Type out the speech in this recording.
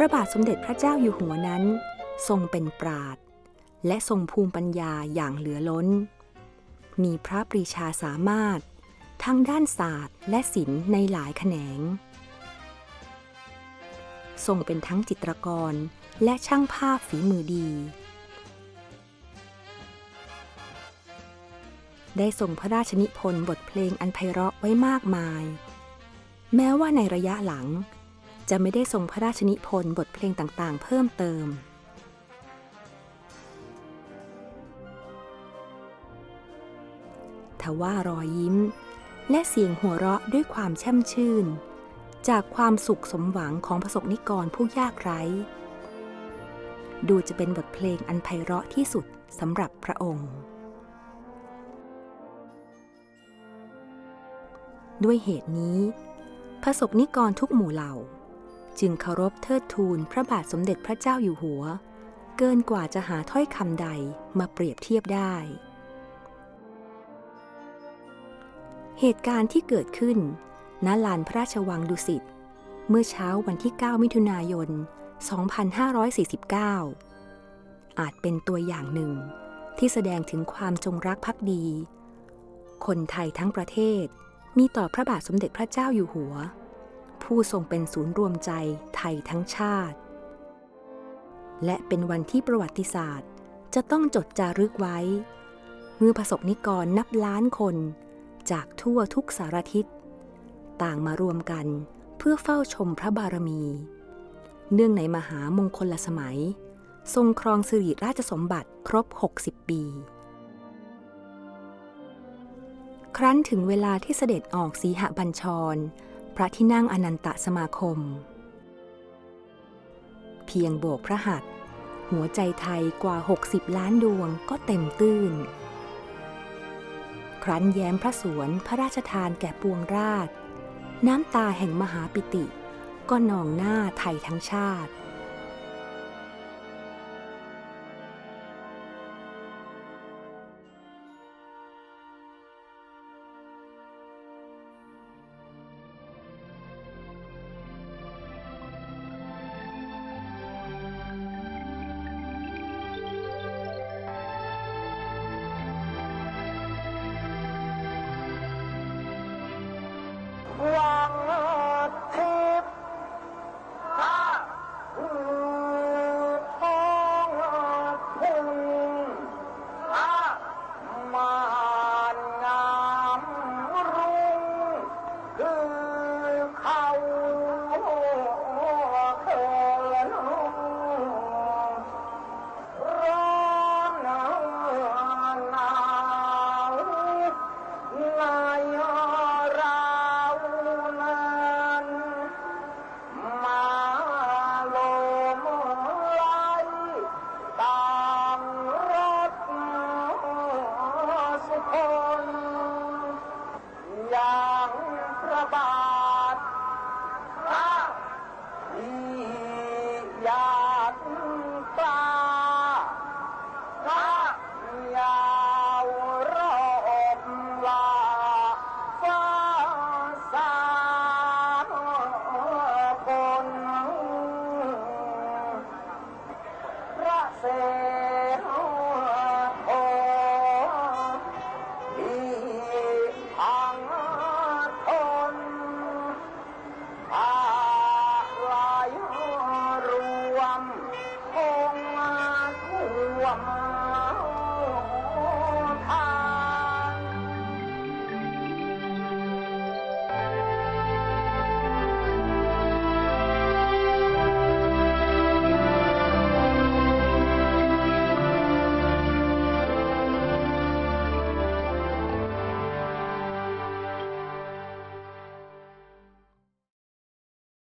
ระบาทสมเด็จพระเจ้าอยู่หัวนั้น ทรงเป็นปราดและทรงภูมิปัญญาอย่างเหลือล้น มีพระปรีชาสามารถ ทั้งด้านศาสตร์และศิลป์ในหลายแขนง ทรงเป็นทั้งจิตรกรและช่างภาพฝีมือดี ได้ส่งพระราชนิพนธ์บทเพลงอันไพเราะไว้มากมาย แม้ว่าในระยะหลัง จะไม่ได้ส่งพระราชนิพนธ์บทเพลงต่างๆ เพิ่มเติม ทว่ารอยยิ้ม และเสียงหัวเราะด้วยความแช่มชื่น จากความสุขสมหวังของประสบนิกรผู้ยากไร้ ดูจะเป็นบทเพลงอันไพเราะที่สุดสำหรับพระองค์ด้วยเหตุนี้ พระสบนิกรทุกหมู่เหล่า จึงเคารพเทิดทูนพระบาทสมเด็จพระเจ้าอยู่หัว เกินกว่าจะหาถ้อยคำใดมาเปรียบเทียบได้ เหตุการณ์ที่เกิดขึ้น ณ ลานพระราชวังดุสิต เมื่อเช้าวันที่ 9 มิถุนายน 2549 อาจเป็นตัวอย่างหนึ่งที่แสดงถึงความจงรักภักดี คนไทยทั้งประเทศมีต่อพระบาทสมเด็จพระเจ้าอยู่หัว ผู้ทรงเป็นศูนย์รวมใจไทยทั้งชาติ และเป็นวันที่ประวัติศาสตร์ จะต้องจดจารึกไว้ เมื่อประสบนิกรนับล้านคน จากทั่วทุกสารทิศ ต่างมารวมกันเพื่อเฝ้าชมพระบารมี เนื่องในมหามงคลสมัย ทรงครองสิริราชสมบัติครบ 60 ปี ครั้นถึงเวลาที่เสด็จออกสีหบัญชร ระที่นั่งอนันตสมาคม เพียงโบกพระหัตถ์หัวใจไทยกว่า 60 ล้านดวงก็เต็มตื้น ครั้นแย้มพระสวนพระราชทานแก่ปวงราช น้ำตาแห่งมหาปิติ ก็นองหน้าไทยทั้งชาติ good.